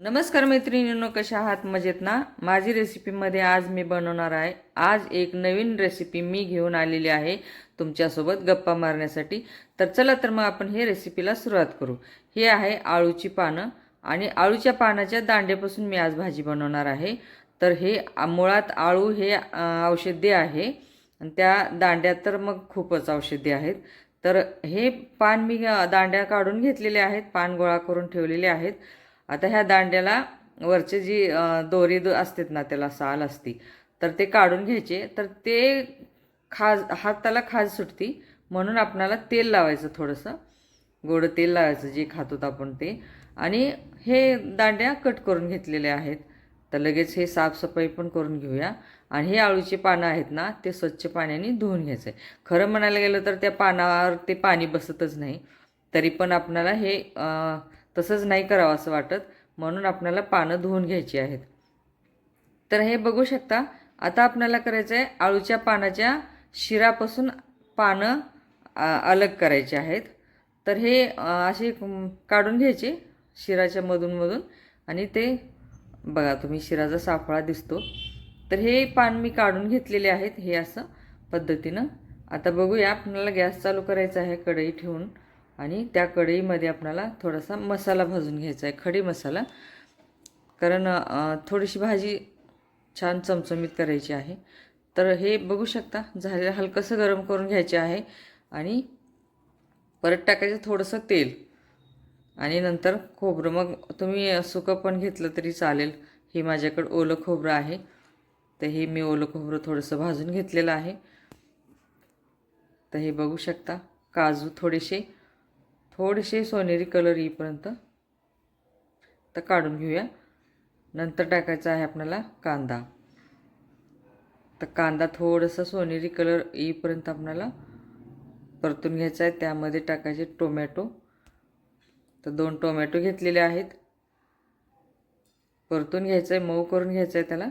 नमस्कार मैत्रिणींनो कशा आहात? मजेत ना? माझी रेसिपीमध्ये आज मी बनवणार आहे. आज एक नवीन रेसिपी मी घेऊन आलेली आहे तुमच्यासोबत गप्पा मारण्यासाठी. तर चला तर मग आपण हे रेसिपीला सुरुवात करू. हे आहे आळूची पानं आणि आळूच्या पानाच्या दांड्यापासून मी आज भाजी बनवणार आहे. तर हे मुळात आळू हे औषधी आहे त्या दांड्या तर मग खूपच औषधी आहेत. तर हे पान मी दांड्या काढून घेतलेले आहेत पान गोळा करून ठेवलेले आहेत. आता ह्या दांड्याला वरचे जी दोरी दो असतात ना त्याला साल असती तर ते काढून घ्यायचे. तर ते खाज हाताला खाज सुटती म्हणून आपणाला तेल लावायचं थोडंसं. गोडं तेल लावायचं जे खातो आपण ते. आणि हे दांड्या कट करून घेतलेले आहेत. तर लगेच हे साफसफाई पण करून घेऊया. आणि हे आळूचे पानं आहेत ना ते स्वच्छ पाण्याने धुवून घ्यायचं आहे खरं म्हणायला गेलं तर त्या पानावर ते पाणी बसतच नाही. तरी पण आपणाला हे तसंच नाही करावं असं वाटत. म्हणून आपल्याला पानं धुवून घ्यायची आहेत. तर हे बघू शकता आता आपल्याला करायचं आहे आळूच्या पानाच्या शिरापासून पानं अलग करायचे आहेत. तर हे असे काढून घ्यायचे शिराच्या मधूनमधून आणि ते बघा तुम्ही शिराचा साफळा दिसतो. तर हे पान मी काढून घेतलेले आहेत हे असं पद्धतीनं. आता बघूया आपल्याला गॅस चालू करायचा आहे कढई ठेवून. आणि त्या कढईमध्ये आपणाला थोडासा मसाला भाजून घ्यायचा आहे खडी मसाला. कारण थोडीशी भाजी छान चमचमीत करायची आहे. तर हे बघू शकता झालेलं हलकंसं गरम करून घ्यायचे आहे आणि परत टाकायचं थोडंसं तेल. आणि नंतर खोबरं मग तुम्ही सुकं पण घेतलं तरी चालेल. हे माझ्याकडं ओलं खोबरं आहे. तर हे मी ओलं खोबरं थोडंसं भाजून घेतलेलं आहे. तर हे बघू शकता काजू थोडेसे थोडेसे सोनेरी कलर येईपर्यंत तर काढून घेऊया. नंतर टाकायचा आहे आपल्याला कांदा. तर कांदा थोडंसं सोनेरी कलर येईपर्यंत आपल्याला परतून घ्यायचा आहे. त्यामध्ये टाकायचे टोमॅटो. तर दोन टोमॅटो घेतलेले आहेत. परतून घ्यायचं आहे मऊ करून घ्यायचं आहे त्याला.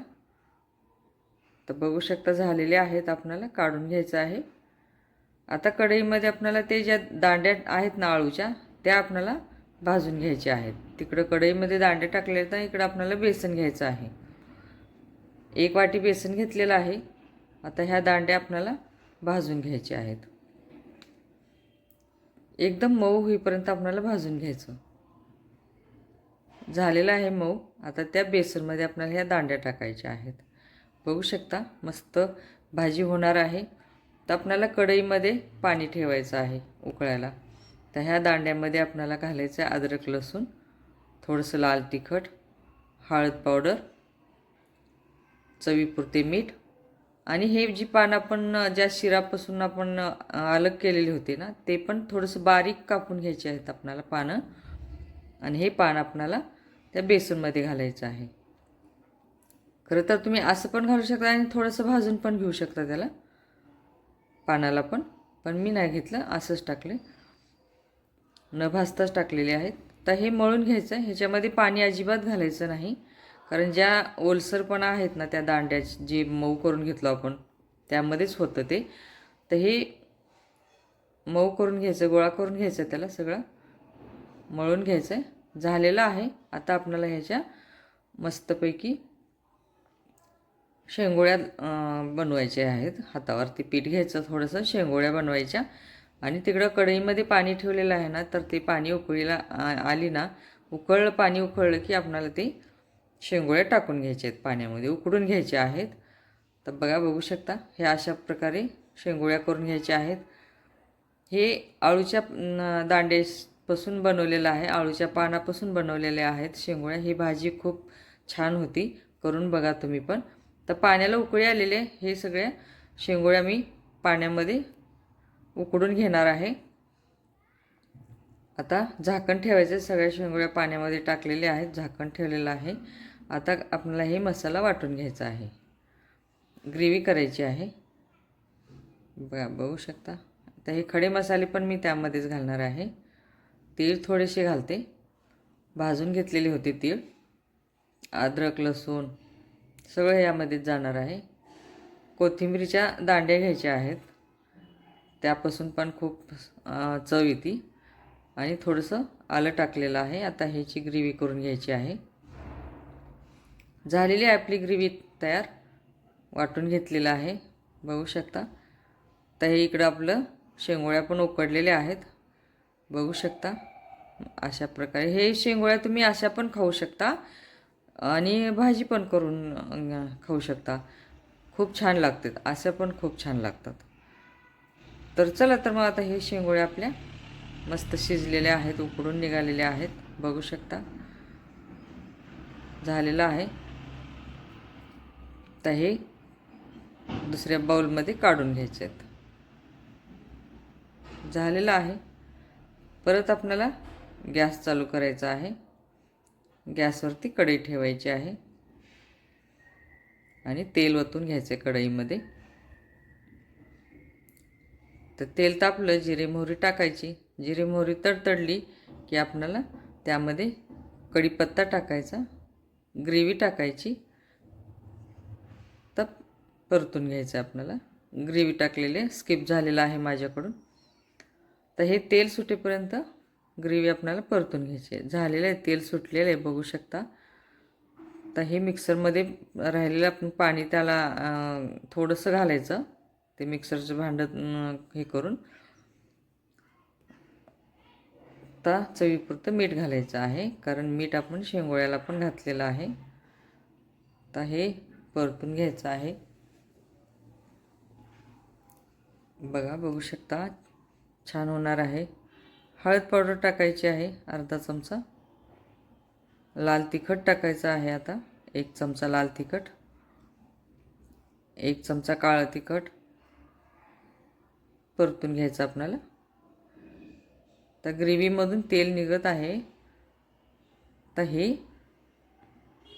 तर बघू शकता झालेले आहेत आपल्याला. काढून घ्यायचं आहे. आता कढईमध्ये आपल्याला ते ज्या दांड्या आहेत ना आळूच्या त्या आपल्याला भाजून घ्यायच्या आहेत. तिकडं कढईमध्ये दांडे टाकले तर इकडं आपल्याला बेसन घ्यायचं आहे. एक वाटी बेसन घेतलेलं आहे. आता ह्या दांड्या आपल्याला भाजून घ्यायच्या आहेत. एकदम मऊ होईपर्यंत आपल्याला भाजून घ्यायचं. झालेलं आहे मऊ. आता त्या बेसनमध्ये आपल्याला ह्या दांड्या टाकायच्या आहेत. बघू शकता मस्त भाजी होणार आहे. तर आपणाला कढईमध्ये पाणी ठेवायचं आहे उकळायला. तर ह्या दांड्यामध्ये आपणाला घालायचं आहे अद्रक लसूण थोडंसं लाल तिखट हळद पावडर चवीपुरते मीठ आणि हे जी पानं आपण ज्या शिरापासून आपण अलग केलेली होते ना ते पण थोडंसं बारीक कापून घ्यायचे आहेत आपणाला पानं. आणि हे पान आपणाला त्या बेसनमध्ये घालायचं आहे. खरं तर तुम्ही असं पण घालू शकता आणि थोडंसं भाजून पण घेऊ शकता त्याला. पानाला पण. पण मी नाही घेतलं असंच टाकले. न भाजताच टाकलेले आहेत. तर हे मळून घ्यायचं ह्याच्यामध्ये पाणी अजिबात घालायचं नाही. कारण ज्या ओलसरपणा आहेत ना त्या दांड्याची जे मऊ करून घेतलो आपण त्यामध्येच होतं ते. तर हे मऊ करून घ्यायचं गोळा करून घ्यायचं त्याला सगळं. मळून घ्यायचं. आहे झालेलं आहे. आता आपल्याला ह्याच्या मस्तपैकी शेंगोळ्या बनवायच्या आहेत. हातावरती पीठ घ्यायचं थोडंसं शेंगोळ्या बनवायच्या. आणि तिकडं कढईमध्ये पाणी ठेवलेलं आहे ना तर ते पाणी उकळीला आ- आली ना उकळलं पाणी उकळलं की आपणाला ते शेंगोळ्या टाकून घ्यायच्या आहेत. पाण्यामध्ये उकडून घ्यायच्या आहेत. तर बघा बघू शकता हे अशा प्रकारे शेंगोळ्या करून घ्यायच्या आहेत. हे आळूच्या दांडेपासून बनवलेलं आहे आळूच्या पानापासून बनवलेले आहेत शेंगोळ्या. ही भाजी खूप छान होती. करून बघा तुम्ही पण. तर पाण्याला उकळी आलेले हे सगळ्या शेंगोळ्या मी पाण्यामध्ये उकडून घेणार आहे. आता झाकण ठेवायचं सगळ्या शेंगोळ्या पाण्यामध्ये टाकलेल्या आहेत झाकण ठेवलेलं आहे. आता आपल्याला हे मसाला वाटून घ्यायचा आहे. ग्रेव्ही करायची आहे. बघा बघू शकता. आता हे खडे मसाले पण मी त्यामध्येच घालणार आहे. तीळ थोडेसे घालते. भाजून घेतलेले होते तीळ. अद्रक लसूण सगळं यामध्येच जाणार आहे. कोथिंबीरीच्या दांड्या घ्यायच्या आहेत. त्यापासून पण खूप चव येते. आणि थोडंसं आलं टाकलेलं आहे. आता ह्याची ग्रेव्ही करून घ्यायची आहे. झालेली आहे आपली ग्रेव्ही तयार. वाटून घेतलेलं आहे. बघू शकता. तर हे इकडं आपलं शेंगोळ्या पण उकडलेल्या आहेत. बघू शकता. अशा प्रकारे. हे शेंगोळ्या तुम्ही अशा पण खाऊ शकता. आणि भाजी पण करून खाऊ शकता. खूप छान लागतात असं पण खूप छान लागतात. तर चला तर मग आता हे शेंगोळे आपल्या मस्त शिजलेल्या आहेत उकडून निघालेल्या आहेत. बघू शकता. झालेलं आहे. तर हे दुसऱ्या बाउलमध्ये काढून घ्यायचे आहेत. झालेलं आहे. परत आपल्याला गॅस चालू करायचा आहे. गॅसवरती कढई ठेवायची आहे. आणि तेल ओतून आहे कढईमध्ये. तर तेल तापलं जिरे मोहरी टाकायची. जिरे मोहरी तडतडली की आपणाला त्यामध्ये कढीपत्ता टाकायचा ग्रेव्ही टाकायची. तर परतून घ्यायचं आपल्याला ग्रेव्ही टाकलेले स्किप झालेलं आहे माझ्याकडून. तर हे तेल सुटेपर्यंत ग्रेव्ही आपल्याला परतून घ्यायची आहे. झालेलं आहे तेल सुटलेलं आहे बघू शकता. तर हे मिक्सरमध्ये राहिलेलं आपण पाणी त्याला थोडंसं घालायचं. ते मिक्सरचं भांडं हे करून. आता चवीपुरतं मीठ घालायचं आहे कारण मीठ आपण शेंगोळ्याला पण घातलेलं आहे. तर हे परतून घ्यायचं आहे. बघा बघू शकता छान होणार आहे. हळद पावडर टाकायची आहे अर्धा चमचा. लाल तिखट टाकायचं आहे आता एक चमचा लाल तिखट. एक चमचा काळं तिखट. परतून घ्यायचं आपल्याला तर ग्रेव्हीमधून तेल निघत आहे. तर हे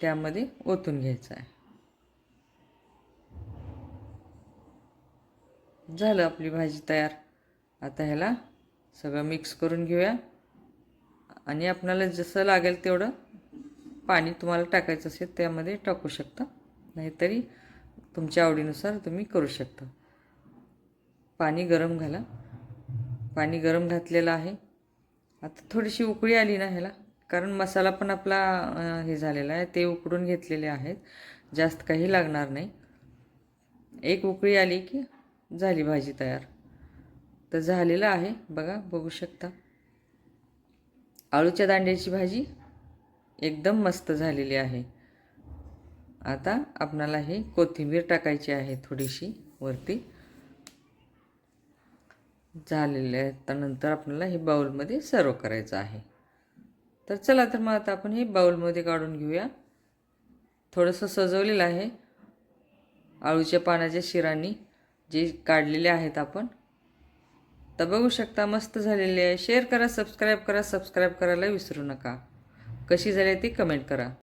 त्यामध्ये ओतून घ्यायचं आहे. झालं आपली भाजी तयार. आता ह्याला सगळं मिक्स करून घेऊया. आणि आपणाला जसं लागेल तेवढं पाणी तुम्हाला टाकायचं असेल त्यामध्ये टाकू शकता. नाहीतरी तुमच्या आवडीनुसार तुम्ही करू शकता. पाणी गरम घाला. पाणी गरम घातलेलं आहे. आता थोडीशी उकळी आली ना ह्याला. कारण मसाला पण आपला हे झालेला आहे. ते उकडून घेतलेले आहेत. जास्त काही लागणार नाही. एक उकळी आली की झाली भाजी तयार. तर झालेलं आहे. बघा बघू शकता. आळूच्या दांड्याची भाजी एकदम मस्त झालेली आहे. आता आपणाला हे कोथिंबीर टाकायची आहे थोडीशी वरती. झालेले आहे त्यानंतर आपल्याला हे बाऊलमध्ये सर्व करायचं आहे. तर चला तर मग आता आपण हे बाउलमध्ये काढून घेऊया. थोडंसं सजवलेलं आहे. आळूच्या पानाच्या शिरांनी जे काढलेले आहेत आपण तर बघू शकता मस्त झालेली आहे. शेअर करा सबस्क्राईब करा सबस्क्राईब करायला विसरू नका. कशी झाली ती कमेंट करा.